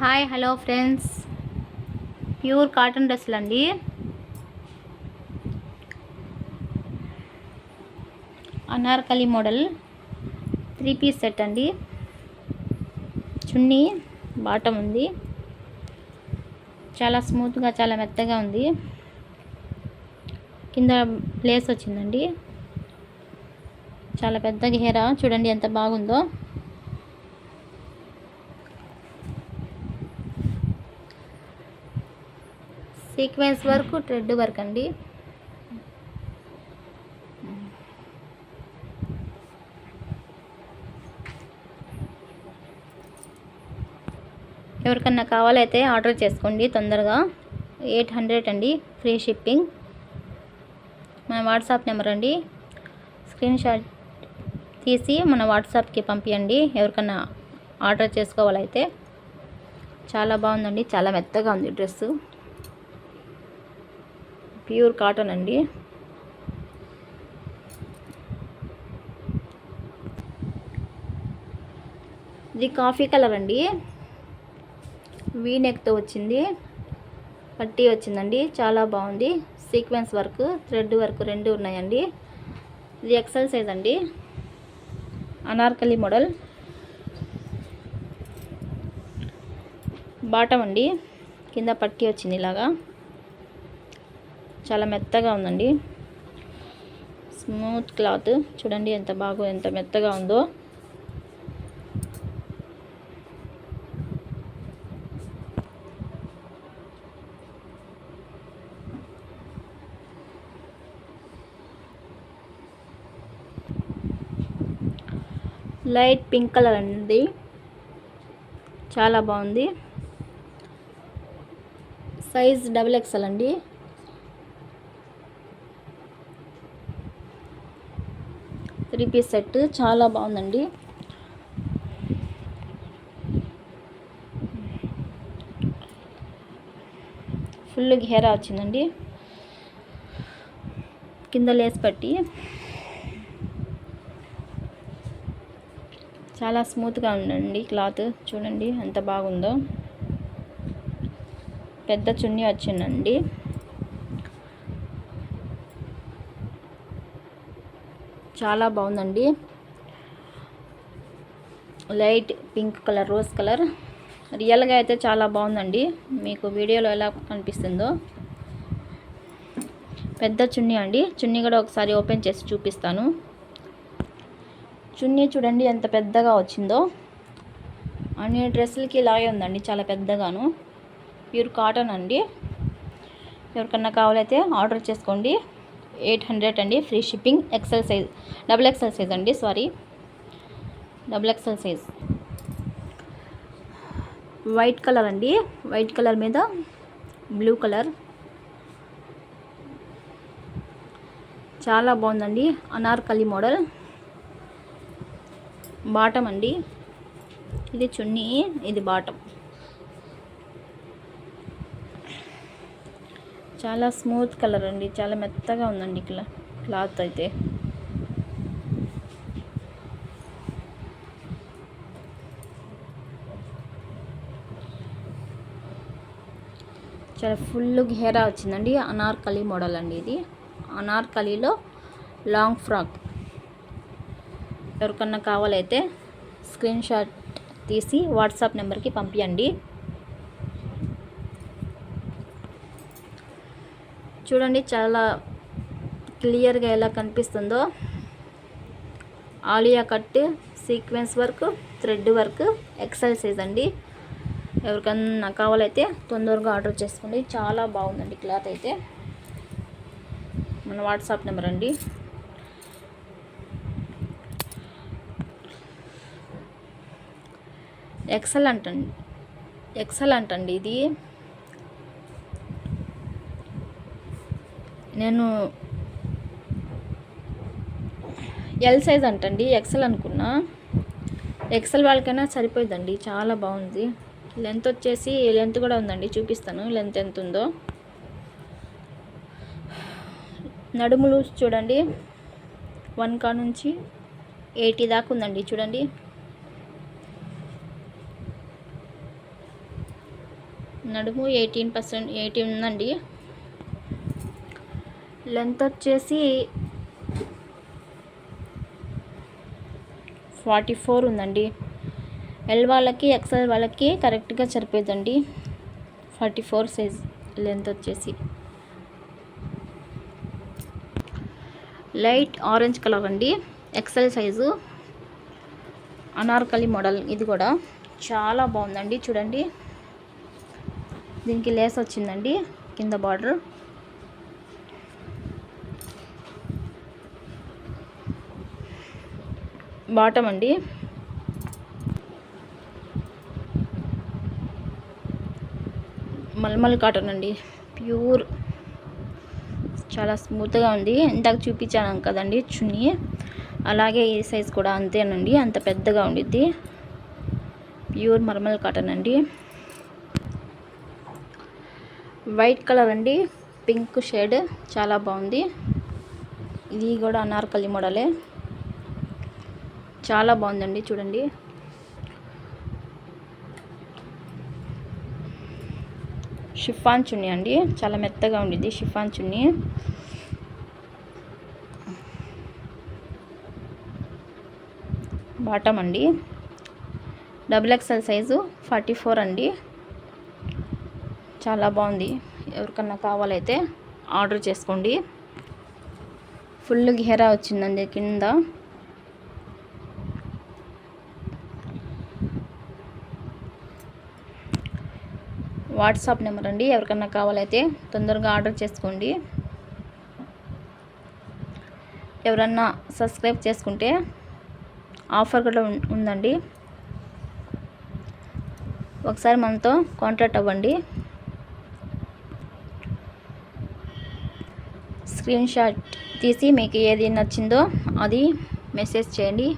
Hi hello friends. Pure cotton డ్రెస్సులు అండి. Anarkali model. Three piece set అండి. Chunni bottom ఉంది. చాలా స్మూత్గా చాలా మెత్తగా ఉంది. కింద ప్లేస్ వచ్చిందండి. చాలా పెద్ద గేరా చూడండి ఎంత బాగుందో. సీక్వెన్స్ వర్క్ థ్రెడ్ వర్క్ అండి. ఎవరికన్నా కావాలైతే ఆర్డర్ చేసుకోండి తొందరగా. ఎయిట్ హండ్రెడ్ అండి ఫ్రీ షిప్పింగ్. మన వాట్సాప్ నెంబర్ అండి. స్క్రీన్ షాట్ తీసి మన వాట్సాప్కి పంపించండి ఎవరికన్నా ఆర్డర్ చేసుకోవాలైతే. చాలా బాగుందండి చాలా మెత్తగా ఉంది డ్రెస్సు. ప్యూర్ కాటన్ అండి. ఇది కాఫీ కలర్ అండి. వీ నెక్తో వచ్చింది. పట్టీ వచ్చిందండి. చాలా బాగుంది. సీక్వెన్స్ వర్క్ థ్రెడ్ వర్క్ రెండు ఉన్నాయండి. ఇది ఎక్సెల్ సైజ్ అండి. అనార్కలి మోడల్. బాటం అండి. కింద పట్టీ వచ్చింది ఇలాగా. చాలా మెత్తగా ఉందండి. Smooth cloth. చూడండి ఎంత బాగా ఎంత మెత్తగా ఉందో. లైట్ పింక్ కలర్ అండి. చాలా బాగుంది. సైజ్ డబుల్ ఎక్స్ఎల్ అండి. త్రీ పీస్ సెట్ చాలా బాగుందండి. ఫుల్ ఘేరా వచ్చిందండి. కింద లేస్ పట్టి చాలా స్మూత్గా ఉందండి క్లాత్ చూడండి ఎంత బాగుందో. పెద్ద చున్నీ వచ్చిందండి. చాలా బాగుందండి. Light pink colour rose colour రియల్గా అయితే చాలా బాగుందండి. మీకు వీడియోలో ఎలా కనిపిస్తుందో పెద్ద చున్నీ అండి. చున్నీ కూడా ఒకసారి ఓపెన్ చేసి చూపిస్తాను. చున్నీ చూడండి ఎంత పెద్దగా వచ్చిందో. అన్ని డ్రెస్సులకి ఇలాగే ఉందండి చాలా పెద్దగాను. ప్యూర్ కాటన్ అండి. ఎవరికన్నా కావాలైతే ఆర్డర్ చేసుకోండి. ఎయిట్ హండ్రెడ్ అండి free shipping XL size double XL size అండి sorry. Double XL size. White colour అండి వైట్ కలర్ మీద బ్లూ కలర్. చాలా బాగుందండి అనార్కలి మోడల్. బాటం అండి ఇది చున్నీ ఇది బాటం. చాలా స్మూత్ కలర్ అండి. చాలా మెత్తగా ఉందండి క్లా క్లాత్ అయితే. చాలా ఫుల్ ఘేరా వచ్చిందండి. అనార్కలి మోడల్ అండి ఇది. అనార్కలిలో లాంగ్ ఫ్రాక్ ఎవరికన్నా కావాలైతే స్క్రీన్ షాట్ తీసి వాట్సాప్ నెంబర్కి పంపించండి చూడండి చాలా క్లియర్గా ఎలా కనిపిస్తుందో. Alia cut sequence work thread work XL size అండి. ఎవరికన్నా కావాలైతే తొందరగా ఆర్డర్ చేసుకోండి. చాలా బాగుందండి క్లాత్ అయితే. మన వాట్సాప్ నెంబర్ అండి. ఎక్సెల్ అంటండి. ఎక్సెల్ అంటండి ఇది. నేను ఎల్ సైజ్ అంటండి ఎక్సెల్ అనుకున్నా. ఎక్సెల్ వాళ్ళకైనా సరిపోయిందండి చాలా బాగుంది. లెంత్ వచ్చేసి లెంత్ కూడా ఉందండి చూపిస్తాను లెంత్ ఎంత ఉందో. నడుములు చూడండి వన్ కా నుంచి ఎయిటీ దాకా ఉందండి చూడండి. నడుము ఎయిటీన్ పర్సెంట్ ఎయిటీ ఉందండి. లెంత్ వచ్చేసి ఫార్టీ ఫోర్ ఉందండి. ఎల్ వాళ్ళకి ఎక్స్ఎల్ వాళ్ళకి కరెక్ట్గా సరిపోయిందండి. ఫార్టీ ఫోర్ సైజ్ లెంత్ వచ్చేసి. లైట్ ఆరెంజ్ కలర్ అండి. ఎక్సెల్ సైజు అనార్కలి మోడల్ ఇది కూడా. చాలా బాగుందండి. చూడండి. దీనికి లేస్ వచ్చిందండి. కింద బార్డర్ బాటమ్ అండి. మల్మల్ కాటన్ అండి. ప్యూర్. చాలా స్మూత్గా ఉంది. ఇందాక చూపించాను కదండి చున్నీ. అలాగే ఈ సైజ్ కూడా అంతేనండి. అంత పెద్దగా ఉండిద్ది. ప్యూర్ మర్మల్ కాటన్ అండి. వైట్ కలర్ అండి. Pink shade. చాలా బాగుంది. ఇది కూడా అనార్కలి మోడలే. చాలా బాగుందండి చూడండి. షిఫాన్ చున్నీ అండి చాలా మెత్తగా ఉండిద్ది షిఫాన్ చున్నీ. బాటమ్ అండి. Double XL size forty four అండి. చాలా బాగుంది. ఎవరికన్నా కావాలైతే ఆర్డర్ చేసుకోండి. ఫుల్ ఘేరా వచ్చిందండి కింద. వాట్సాప్ నెంబర్ అండి. ఎవరికన్నా కావాలైతే తొందరగా ఆర్డర్ చేసుకోండి. ఎవరన్నా సబ్స్క్రైబ్ చేసుకుంటే ఆఫర్ కూడా ఉందండి. ఒకసారి మనతో కాంటాక్ట్ అవ్వండి. స్క్రీన్ షాట్ తీసి మీకు ఏది నచ్చిందో అది మెసేజ్ చేయండి.